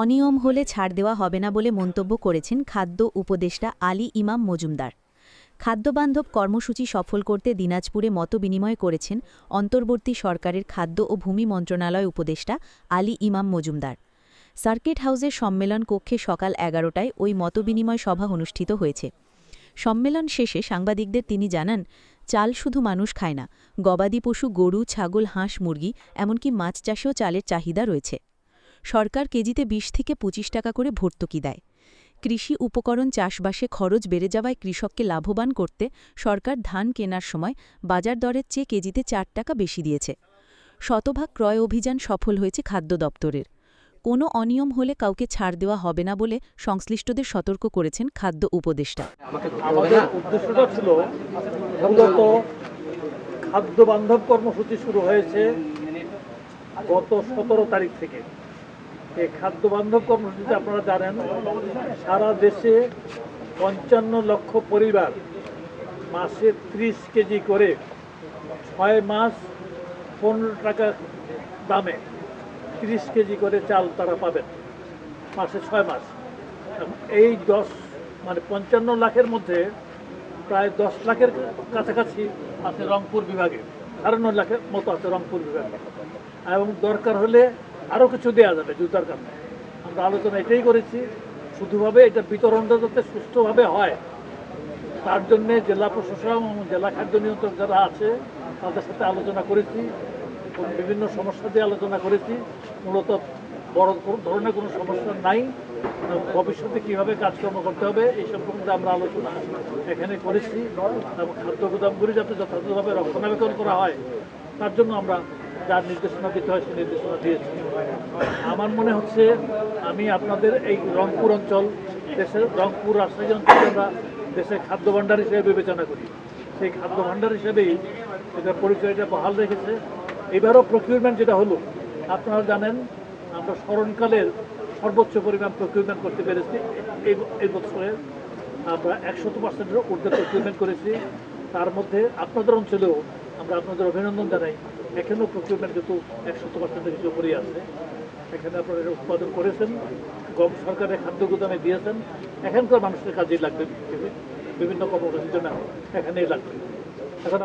অনিয়ম হলে ছাড় দেওয়া হবে না বলে মন্তব্য করেছেন খাদ্য উপদেষ্টা আলী ইমাম মজুমদার। খাদ্যবান্ধব কর্মসূচি সফল করতে দিনাজপুরে মতবিনিময় করেছেন অন্তর্বর্তী সরকারের খাদ্য ও ভূমি মন্ত্রণালয় উপদেষ্টা আলী ইমাম মজুমদার। সার্কিট হাউসের সম্মেলন কক্ষে সকাল এগারোটায় ওই মতবিনিময় সভা অনুষ্ঠিত হয়েছে। সম্মেলন শেষে সাংবাদিকদের তিনি জানান চাল শুধু মানুষ খায় না, গবাদি পশু, গরু, ছাগল, হাঁস, মুরগি, এমনকি মাছ চাষেও চালের চাহিদা রয়েছে। সরকার কেজিতে ২০ থেকে ২৫ টাকা করে ভর্তুকি দেয়। কৃষি উপকরণ চাষবাসে খরচ বেড়ে যাওয়ায় কৃষককে লাভবান করতে সরকার ধান কেনার সময় বাজার দরের চেয়ে কেজিতে চার টাকা বেশি দিয়েছে। শতভাগ ক্রয় অভিযান সফল হয়েছে খাদ্য দপ্তরের। কোনো অনিয়ম হলে কাউকে ছাড় দেওয়া হবে না বলে সংশ্লিষ্টদের সতর্ক করেছেন খাদ্য উপদেষ্টা। খাদ্য বান্ধব কর্মসূচি শুরু হয়েছে গত সতেরো তারিখ থেকে। এই খাদ্য বান্ধব কর্মসূচিতে আপনারা জানেন, সারা দেশে পঞ্চান্ন লক্ষ পরিবার মাসে ত্রিশ কেজি করে ছয় মাস পনেরো টাকা দামে তিরিশ কেজি করে চাল তারা পাবেন, মাসে ছয় মাস। এই দশ মানে পঞ্চান্ন লাখের মধ্যে প্রায় দশ লাখের কাছাকাছি আছে রংপুর বিভাগে আটান্ন লাখের মতো আছে রংপুর বিভাগে। এবং দরকার হলে আরও কিছু দেওয়া যাবে, যদি দরকার নেই। আমরা আলোচনা এটাই করেছি, শুধুভাবে এটা বিতরণটা যাতে সুষ্ঠুভাবে হয়। তার জন্যে জেলা প্রশাসন এবং জেলা খাদ্য নিয়ন্ত্রক যারা আছে, তাদের সাথে আলোচনা করেছি। বিভিন্ন সমস্যা দিয়ে আলোচনা করেছি। মূলত বড় কোনো ধরনের কোনো সমস্যা নাই। ভবিষ্যতে কীভাবে কাজকর্ম করতে হবে, এই সম্পর্কে আমরা আলোচনা এখানে করেছি এবং খাদ্য গুদামগুলি যাতে যথাযথভাবে রক্ষণাবেক্ষণ করা হয়, তার জন্য আমরা যার নির্দেশনা দিতে হয় সেই নির্দেশনা দিয়েছি। আমার মনে হচ্ছে আমি আপনাদের এই রংপুর অঞ্চল, দেশের রংপুর রাজশাহী অঞ্চলকে আমরা দেশের খাদ্য ভাণ্ডার হিসেবে বিবেচনা করি। সেই খাদ্য ভাণ্ডার হিসেবেই এটা পরিচয়টা বহাল রেখেছে। এবারও প্রকিউরমেন্ট যেটা হলো, আপনারা জানেন, আমরা স্মরণকালের সর্বোচ্চ পরিমাণ প্রকিউরমেন্ট করতে পেরেছি। এই বছরে আমরা একশত পার্সেন্টের ঊর্ধ্বে প্রকিউরমেন্ট করেছি। তার মধ্যে আপনাদের অঞ্চলেও আমরা আপনাদের অভিনন্দন জানাই। এখানেও প্রকিউরমেন্ট যেহেতু একশত পার্সেন্টের কিছু উপরেই আছে। এখানে আপনারা উৎপাদন করেছেন। গম সরকারের খাদ্য গুদামে দিয়েছেন। এখানকার মানুষের কাজেই লাগবে। বিভিন্ন কর্মসূচির জন্য এখানেই লাগবে। এখন